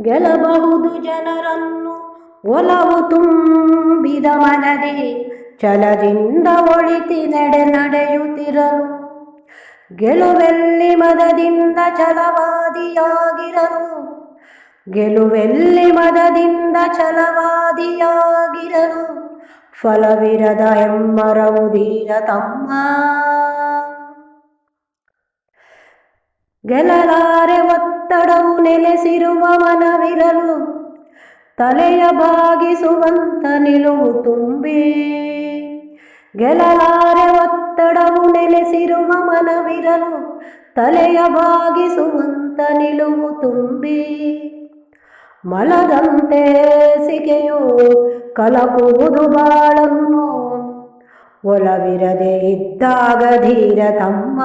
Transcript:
ಗೆಲ್ಲಬಹುದು ಜನರನ್ನು ಒಲವು ತುಂಬಿದ ಮನದಿ ಛಲದಿಂದ ಒಳಿತಿ ನಡೆ ನಡೆಯುತ್ತಿರಲು. ಗೆಲುವೆಲ್ಲಿ ಮದದಿಂದ ಛಲವಾದಿಯಾಗಿರಲು. ಗೆಲುವೆಲ್ಲಿ ಮದದಿಂದ ಛಲವಾದಿಯಾಗಿರಲು. ಫಲವಿರದ ಎಂಬರವು ಧೀರ ತಮ್ಮ. ಗೆಲ್ಲಲಾರೆ ಒತ್ತಡವು ನೆಲೆಸಿರುವ ಮನವಿರಲು ತಲೆಯ ಭಾಗಿಸುವಂತ ನಿಲುವು ತುಂಬಿ. ಗೆಲಲಾರೆ ಒತ್ತಡವು ನೆಲೆಸಿರುವ ಮನವಿರಲು ತಲೆಯ ಭಾಗಿಸುವಂತ ನಿಲುವು ತುಂಬಿ. ಮಲದಂತೆ ಸಿಗೆಯು ಕಲಕುವುದು ಬಾಳನ್ನು ಒಲವಿರದೆ ಇದ್ದಾಗ ಧೀರ ತಮ್ಮ.